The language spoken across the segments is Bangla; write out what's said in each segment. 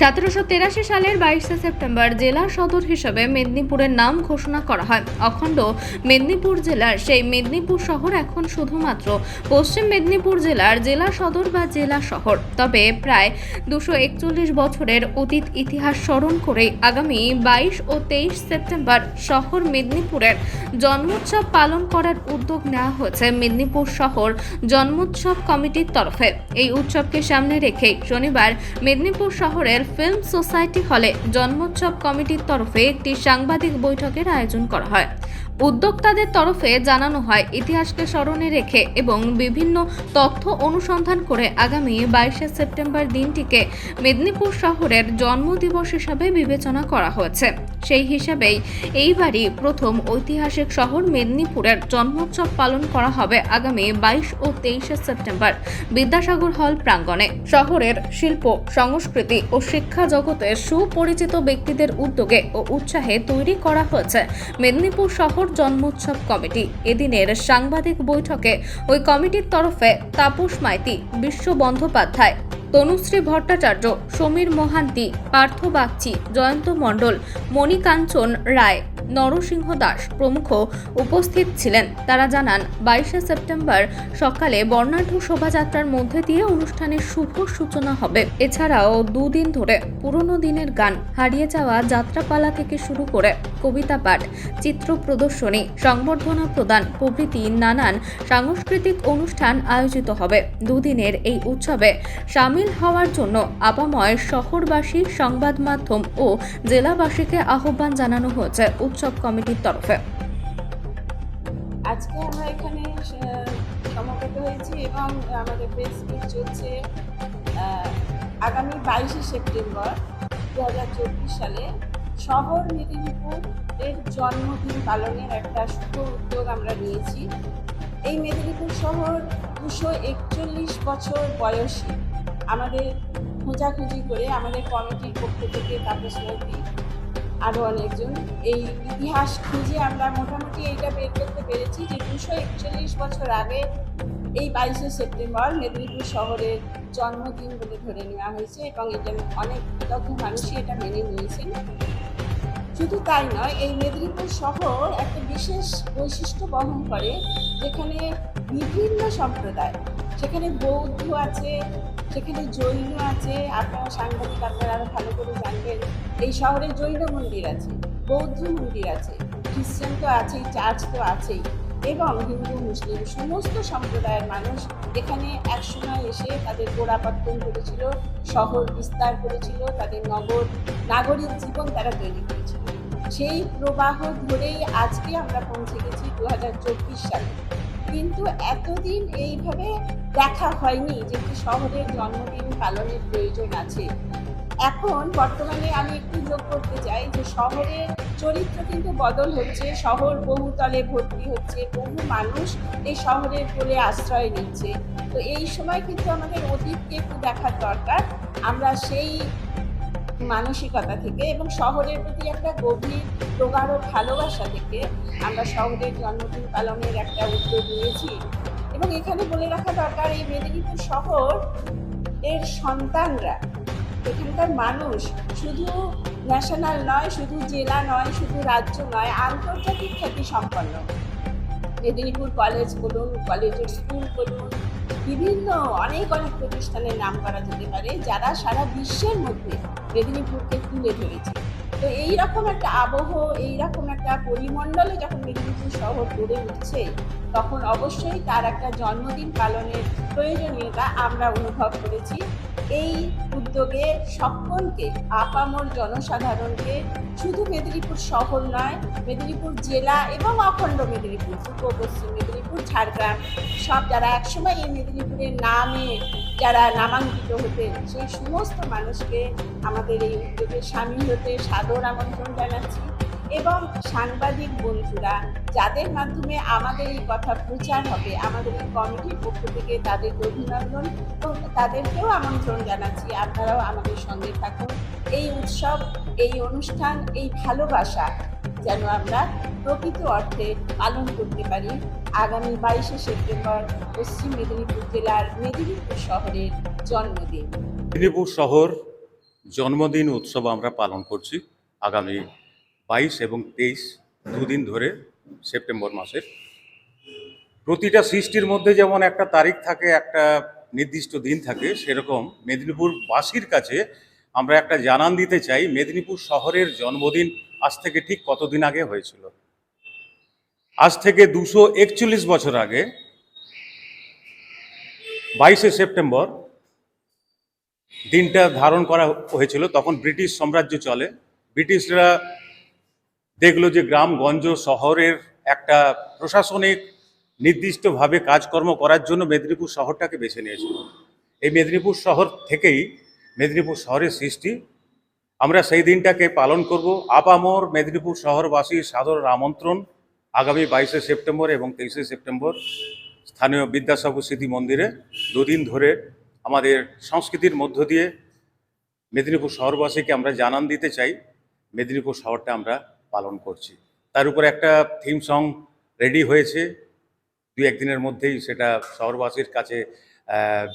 সতেরোশো তেরাশি সালের বাইশে সেপ্টেম্বর জেলা সদর হিসেবে মেদিনীপুরের নাম ঘোষণা করা হয়। অখণ্ড মেদিনীপুর জেলার সেই মেদিনীপুর শহর এখন শুধুমাত্র পশ্চিম মেদিনীপুর জেলার জেলা সদর বা জেলা শহর। তবে প্রায় দুশো একচল্লিশ বছরের অতীত ইতিহাস স্মরণ করে আগামী বাইশ ও তেইশ সেপ্টেম্বর শহর মেদিনীপুরের জন্মোৎসব পালন করার উদ্যোগ নেওয়া হয়েছে মেদিনীপুর শহর জন্মোৎসব কমিটির তরফে। এই উৎসবকে সামনে রেখে শনিবার মেদিনীপুর শহরের ফিল্ম সোসাইটি হলে জন্মোৎসব কমিটির তরফে একটি সাংবাদিক বৈঠকের আয়োজন করা হয়। উদ্যোক্তাদের তরফে জানানো হয়, ইতিহাসকে স্মরণে রেখে এবং বিভিন্ন তথ্য অনুসন্ধান করে আগামী বাইশে সেপ্টেম্বর দিনটিকে মেদিনীপুর শহরের জন্মদিবস হিসাবে বিবেচনা করা হয়েছে। সেই হিসাবেই এইবারই প্রথম ঐতিহাসিক শহর মেদিনীপুরের জন্মোৎসব পালন করা হবে আগামী বাইশ ও তেইশে সেপ্টেম্বর বিদ্যাসাগর হল প্রাঙ্গণে। শহরের শিল্প, সংস্কৃতি ও শিক্ষা জগতের সুপরিচিত ব্যক্তিদের উদ্যোগে ও উৎসাহে তৈরি করা হয়েছে মেদিনীপুর শহর জন্মোৎসব কমিটি। এদিনের সাংবাদিক বৈঠকে ওই কমিটির তরফে তাপস মাইতি, বিশ্ব বন্দ্যোপাধ্যায়, তনুশ্রী ভট্টাচার্য, সমীর মহান্তি, পার্থ বাগচি, জয়ন্ত মণ্ডল, মণিকাঞ্চন রায় নরসিংহ দাস প্রমুখ উপস্থিত ছিলেন। তারা জানান, বাইশে সেপ্টেম্বর সকালে বর্ণাঢ্য শোভাযাত্রার মধ্যে দিয়ে অনুষ্ঠানের শুভ সূচনা হবে। এছাড়াও দুদিন ধরে পুরনো দিনের গান, হারিয়ে যাওয়া যাত্রাপালা থেকে শুরু করে কবিতা পাঠ, চিত্র প্রদর্শনী, সংবর্ধনা প্রদান প্রভৃতি নানান সাংস্কৃতিক অনুষ্ঠান আয়োজিত হবে। দুদিনের এই উৎসবে সামিল হওয়ার জন্য আপাময় শহরবাসী সংবাদ মাধ্যম ও জেলাবাসীকে আহ্বান জানানো হয়েছে। উৎসব কমিটির তরফে। আজকে আমরা এখানে সমবেত হয়েছি এবং আমাদের প্রেস মিট চলছে আগামী বাইশে সেপ্টেম্বর দু হাজার চব্বিশ সালে। শহর মেদিনীপুর এর জন্মদিন পালনের একটা শুভ উদ্যোগ আমরা নিয়েছি। এই মেদিনীপুর শহর দুশো একচল্লিশ বছর বয়সী। আমাদের খোঁজাখুঁজি করে আমাদের কমিটির পক্ষ থেকে তাপস নদী আরও অনেকজন। এই ইতিহাস খুঁজে আমরা মোটামুটি এইটা বের করতে পেরেছি যে দুশো একচল্লিশ বছর আগে এই বাইশে সেপ্টেম্বর মেদিনীপুর শহরের জন্মদিন বলে ধরে নেওয়া হয়েছে এবং এটা অনেক কৃতজ্ঞ মানুষই এটা মেনে নিয়েছেন। শুধু তাই নয়, এই মেদিনীপুর শহর একটা বিশেষ বৈশিষ্ট্য বহন করে যেখানে বিভিন্ন সম্প্রদায় সেখানে বৌদ্ধ আছে সেখানে জৈন আছে, আপনারা সাংবাদিক, আপনারা আরও ভালো করে জানবেন, এই শহরে জৈন মন্দির আছে, বৌদ্ধ মন্দির আছে, খ্রিস্টান তো আছেই, চার্চ তো আছেই, এবং হিন্দু, মুসলিম সমস্ত সম্প্রদায়ের মানুষ এখানে একসময় এসে তাদের গোড়াপত্তন করেছিল, শহর বিস্তার করেছিল, তাদের নগর, নাগরিক জীবন তারা তৈরি করেছিল। সেই প্রবাহ ধরেই আজকে আমরা পৌঁছে গেছি দু হাজার চব্বিশ সালে। কিন্তু এতদিন এইভাবে দেখা হয়নি যে একটি শহরের জন্মদিন পালনের প্রয়োজন আছে। এখন বর্তমানে আমি একটু যোগ করতে চাই যে শহরের চরিত্র কিন্তু বদল হচ্ছে, শহর বহুতলে ভর্তি হচ্ছে, বহু মানুষ এই শহরের কোলে আশ্রয় নিচ্ছে। তো এই সময় কিন্তু আমাদের অতীতকে একটু দেখার দরকার। আমরা সেই মানসিকতা থেকে এবং শহরের প্রতি একটা গভীর প্রগাঢ় ভালোবাসা থেকে আমরা শহরের জন্মদিন পালনের একটা উদ্যোগ নিয়েছি। এবং এখানে বলে রাখা দরকার, এই মেদিনীপুর শহর এর সন্তানরা, এখানকার মানুষ শুধু ন্যাশনাল নয়, শুধু জেলা নয়, শুধু রাজ্য নয়, আন্তর্জাতিক খ্যাতি সম্পন্ন। মেদিনীপুর কলেজ বলুন কলেজের স্কুল বলুন, বিভিন্ন অনেক অনেক প্রতিষ্ঠানের নাম করা যেতে পারে, যারা সারা বিশ্বের মধ্যে মেদিনীপুরকে তুলে ধরেছে। তো এইরকম একটা আবহ এই রকম একটা পরিমণ্ডলে যখন মেদিনীপুর শহর গড়ে উঠছে, তখন অবশ্যই তার একটা জন্মদিন পালনের প্রয়োজনীয়তা আমরা অনুভব করেছি। এই উদ্যোগে সকলকে, আপামর জনসাধারণকে, শুধু মেদিনীপুর শহর নয়, মেদিনীপুর জেলা এবং অখণ্ড মেদিনীপুর, পূর্ব, পশ্চিম মেদিনীপুর, ঝাড়গ্রাম, সব যারা একসময় এই মেদিনীপুরের নামে যারা নামাঙ্কিত হতেন, সেই সমস্ত মানুষকে আমাদের এই উদ্যোগে সামিল হতে সাদর আমন্ত্রণ জানাচ্ছি। এবং সাংবাদিক বন্ধুরা, যাদের মাধ্যমে আমাদের এই কথা প্রচার হবে, আমাদের এই কমিটির পক্ষ থেকে তাদের অভিনন্দন এবং তাদেরকেও আমন্ত্রণ জানাচ্ছি। আপনারাও আমাদের সঙ্গে থাকুন। এই উৎসব, এই অনুষ্ঠান, এই ভালোবাসা যেন আমরা প্রকৃত অর্থে পালন করতে পারি। আগামী বাইশে সেপ্টেম্বর পশ্চিম মেদিনীপুর জেলার মেদিনীপুর শহরের জন্মদিন। মেদিনীপুর শহর জন্মদিন উৎসব আমরা পালন করছি। আগামী বাইশ এবং তেইশ দুদিন ধরে সেপ্টেম্বর মাসের। প্রতিটা সৃষ্টির মধ্যে যেমন একটা তারিখ থাকে, একটা নির্দিষ্ট দিন থাকে, সেরকম মেদিনীপুরবাসীর কাছে আমরা একটা জানান দিতে চাই, মেদিনীপুর শহরের জন্মদিন আজ থেকে ঠিক কতদিন আগে হয়েছিল? আজ থেকে দুশো একচল্লিশ বছর আগে, বাইশে সেপ্টেম্বর, দিনটা ধারণ করা হয়েছিল। তখন ব্রিটিশ সাম্রাজ্য চলে। ব্রিটিশরা দেখল যে গ্রামগঞ্জ শহরের একটা প্রশাসনিক নির্দিষ্টভাবে কাজকর্ম করার জন্য মেদিনীপুর শহরটাকে বেছে নিয়েছিল। এই মেদিনীপুর শহর থেকেই মেদিনীপুর শহরের সৃষ্টি। আমরা সেই দিনটাকে পালন করব। আপামর মেদিনীপুর শহরবাসীর সাদর আমন্ত্রণ আগামী বাইশে সেপ্টেম্বর এবং তেইশে সেপ্টেম্বর স্থানীয় বিদ্যাসাগর স্মৃতি মন্দিরে দুদিন ধরে আমাদের সংস্কৃতির মধ্য দিয়ে মেদিনীপুর শহরবাসীকে আমরা জানান দিতে চাই। মেদিনীপুর শহরটা আমরা পালন করছি। তার উপরে একটা থিম সং রেডি হয়েছে। দু একদিনের মধ্যেই সেটা শহরবাসীর কাছে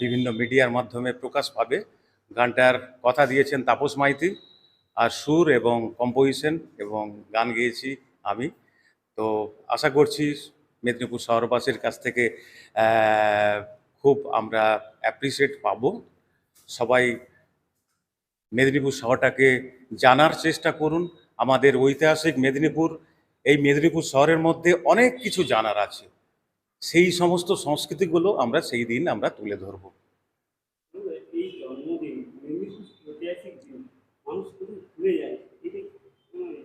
বিভিন্ন মিডিয়ার মাধ্যমে প্রকাশ পাবে। গানটার কথা দিয়েছেন তাপস মাইতি, আর সুর এবং কম্পোজিশন এবং গান গেয়েছি আমি। তো আশা করছি মেদিনীপুর শহরবাসীর কাছ থেকে খুব আমরা অ্যাপ্রিসিয়েট পাবো। সবাই মেদিনীপুর শহরটাকে জানার চেষ্টা করুন। আমাদের ঐতিহাসিক মেদিনীপুর এই মেদিনীপুর শহরের মধ্যে অনেক কিছু জানার আছে। সেই সমস্ত সংস্কৃতিগুলো আমরা সেই দিন আমরা তুলে ধরবো।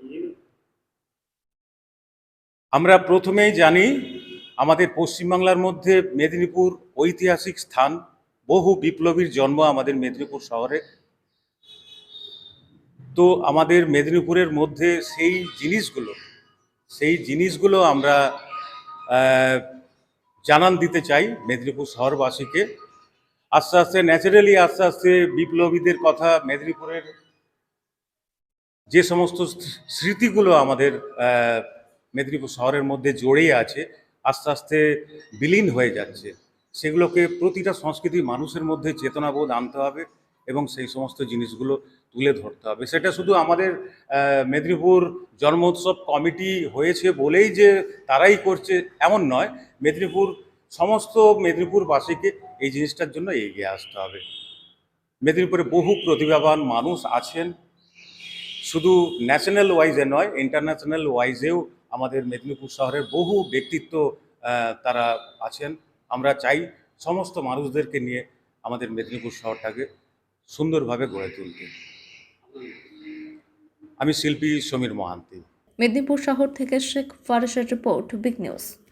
ইয়ে। আমরা প্রথমেই জানি আমাদের পশ্চিমবাংলার মধ্যে মেদিনীপুর ঐতিহাসিক স্থান বহু বিপ্লবীর জন্ম আমাদের মেদিনীপুর শহরে। তো আমাদের মেদিনীপুরের মধ্যে সেই জিনিসগুলো সেই জিনিসগুলো আমরা জানান দিতে চাই মেদিনীপুর শহরবাসীকে। আস্তে আস্তে ন্যাচারালি আস্তে আস্তে বিপ্লবীদের কথা মেদিনীপুরের যে সমস্ত স্মৃতিগুলো আমাদের মেদিনীপুর শহরের মধ্যে জড়িয়ে আছে, আস্তে আস্তে বিলীন হয়ে যাচ্ছে। সেগুলোকে প্রতিটা সংস্কৃতি মানুষের মধ্যে চেতনাবোধ আনতে হবে এবং সেই সমস্ত জিনিসগুলো তুলে ধরতে হবে। সেটা শুধু আমাদের মেদিনীপুর জন্মোৎসব কমিটি হয়েছে বলেই যে তারাই করছে এমন নয়। মেদিনীপুর, সমস্ত মেদিনীপুরবাসীকে এই জিনিসটার জন্য এগিয়ে আসতে হবে। মেদিনীপুরে বহু প্রতিভাবান মানুষ আছেন। শুধু ন্যাশনাল ওয়াইজে নয় ইন্টারন্যাশনাল ওয়াইজেও আমাদের মেদিনীপুর শহরের বহু ব্যক্তিত্ব তারা আছেন। আমরা চাই সমস্ত মানুষদেরকে নিয়ে আমাদের মেদিনীপুর শহরটাকে সুন্দরভাবে গড়ে তুলতে। আমি শিল্পী সমীর মহান্তি। মেদিনীপুর শহর থেকে শেখ ফারসের রিপোর্ট বিগ নিউজ।